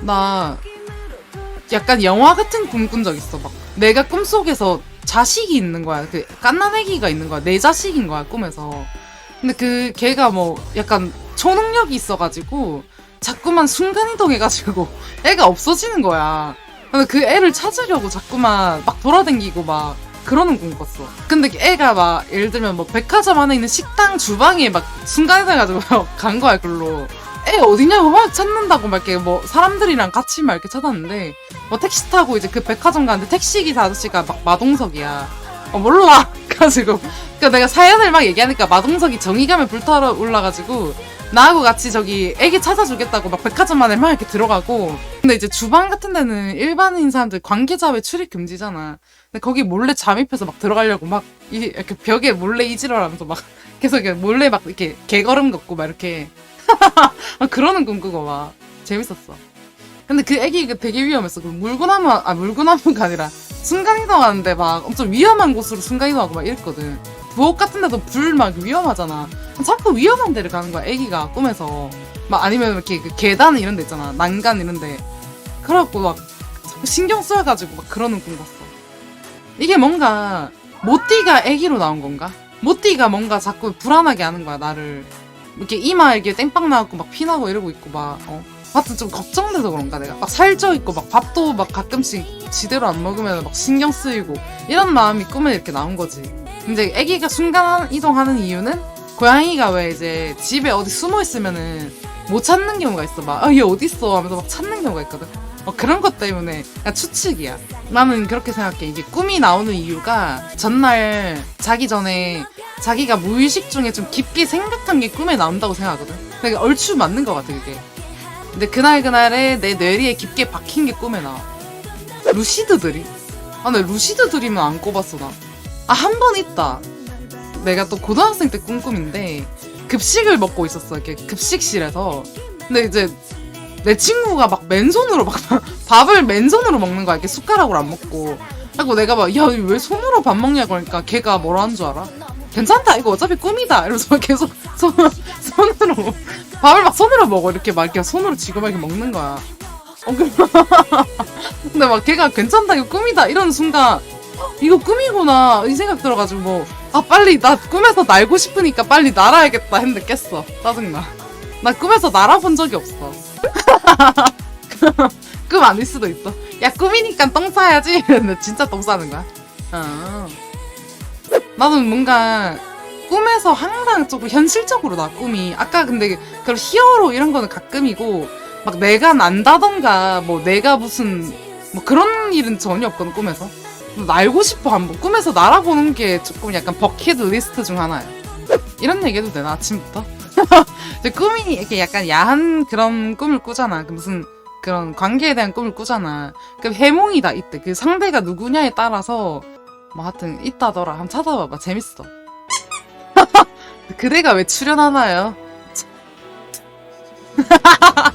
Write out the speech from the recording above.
나 약간 영화 같은 꿈 꾼 적 있어. 막 내가 꿈속에서 자식이 있는 거야. 그 깐난애기가 있는 거야. 내 자식인 거야 꿈에서. 근데 그 걔가 뭐 약간 초능력이 있어가지고 자꾸만 순간 이동해가지고 애가 없어지는 거야. 근데 그 애를 찾으려고 자꾸만 막 돌아다니고 막 그러는 꿈 꿨어. 근데 애가 막 예를 들면 뭐 백화점 안에 있는 식당 주방에 막 순간 이동해가지고 간 거야 글로. 애 어디냐고 막 찾는다고 막 이렇게 뭐 사람들이랑 같이 막 이렇게 찾았는데 뭐 택시 타고 이제 그 백화점 가는데 택시 기사 아저씨가 막 마동석이야. 어 몰라. 그래가지고 그 내가 사연을 막 얘기하니까 마동석이 정의감에 불타러 올라가지고 나하고 같이 저기 애기 찾아주겠다고 막 백화점 안에 막 이렇게 들어가고 근데 이제 주방 같은 데는 일반인 사람들 관계자 외 출입 금지잖아. 근데 거기 몰래 잠입해서 막 들어가려고 막 이, 이렇게 벽에 몰래 이질러하면서 막 계속 몰래 막 이렇게 개걸음 걷고 막 이렇게 막 그러는 꿈 꾸고 막 재밌었어. 근데 그 애기가 되게 위험했어. 그 물구나무 아 물구나무가 아니라 순간이동하는데 막 엄청 위험한 곳으로 순간이동하고 막 이랬거든. 부엌 같은 데도 불 막 위험하잖아. 자꾸 위험한 데를 가는 거야. 애기가 꿈에서 막 아니면 이렇게 그 계단 이런 데 있잖아. 난간 이런 데. 그래갖고 막 신경 쓰여가지고 막 그러는 꿈 꿨어. 이게 뭔가 모띠가 애기로 나온 건가? 모띠가 뭔가 자꾸 불안하게 하는 거야 나를. 이렇게 이마 이렇게 땡빵 나갖고 막 피나고 이러고 있고 막 어. 하여튼 좀 걱정돼서 그런가 내가 막 살쪄 있고 막 밥도 막 가끔씩 지대로 안 먹으면 막 신경 쓰이고 이런 마음이 꿈에 이렇게 나온 거지. 근데 아기가 순간 이동하는 이유는 고양이가 왜 이제 집에 어디 숨어 있으면은 못 찾는 경우가 있어 막 아 얘 어디 있어 하면서 막 찾는 경우가 있거든. 어, 그런 것 때문에 그냥 추측이야. 나는 그렇게 생각해. 이게 꿈이 나오는 이유가 전날 자기 전에 자기가 무의식 중에 좀 깊게 생각한 게 꿈에 나온다고 생각하거든. 되게 얼추 맞는 것 같아 그게. 근데 그날 그날에 내 뇌리에 깊게 박힌 게 꿈에 나와. 루시드 드림? 아, 근데 루시드 드림은 안 꼽았어, 나. 아, 한 번 있다. 내가 또 고등학생 때 꾼 꿈인데, 급식을 먹고 있었어, 이렇게 급식실에서. 근데 이제, 내 친구가 막 맨손으로 막 밥을 맨손으로 먹는 거야, 이렇게 숟가락으로 안 먹고. 그리고 내가 막, 야, 왜 손으로 밥 먹냐고 하니까 걔가 뭐라 하는 줄 알아? 괜찮다, 이거 어차피 꿈이다. 이러면서 막 계속 손, 손으로. 밥을 막 손으로 먹어 이렇게 막 이렇게 손으로 막 이렇게 먹는 거야. 어, 그- 근데 막 걔가 괜찮다 이거 꿈이다 이런 순간 이거 꿈이구나 이 생각 들어가지고 뭐, 아 빨리 나 꿈에서 날고 싶으니까 빨리 날아야겠다 했는데 깼어 짜증나. 나 꿈에서 날아본 적이 없어. 꿈 아닐 수도 있어. 야 꿈이니까 똥 싸야지. 근데 진짜 똥 싸는 거야. 어. 나는 뭔가 꿈에서 항상 조금 현실적으로 나 꿈이. 아까 근데 그런 히어로 이런 거는 가끔이고 막 내가 난다던가 뭐 내가 무슨 뭐 그런 일은 전혀 없거든 꿈에서. 날고 싶어 한번 꿈에서 날아보는 게 조금 약간 버킷 리스트 중 하나야. 이런 얘기 해도 되나 아침부터? 꿈이 이렇게 약간 야한 그런 꿈을 꾸잖아. 그 무슨 그런 관계에 대한 꿈을 꾸잖아. 그 해몽이다 이때. 그 상대가 누구냐에 따라서 뭐 하여튼 있다더라. 한번 찾아봐봐. 재밌어. 그대가 왜 출연하나요?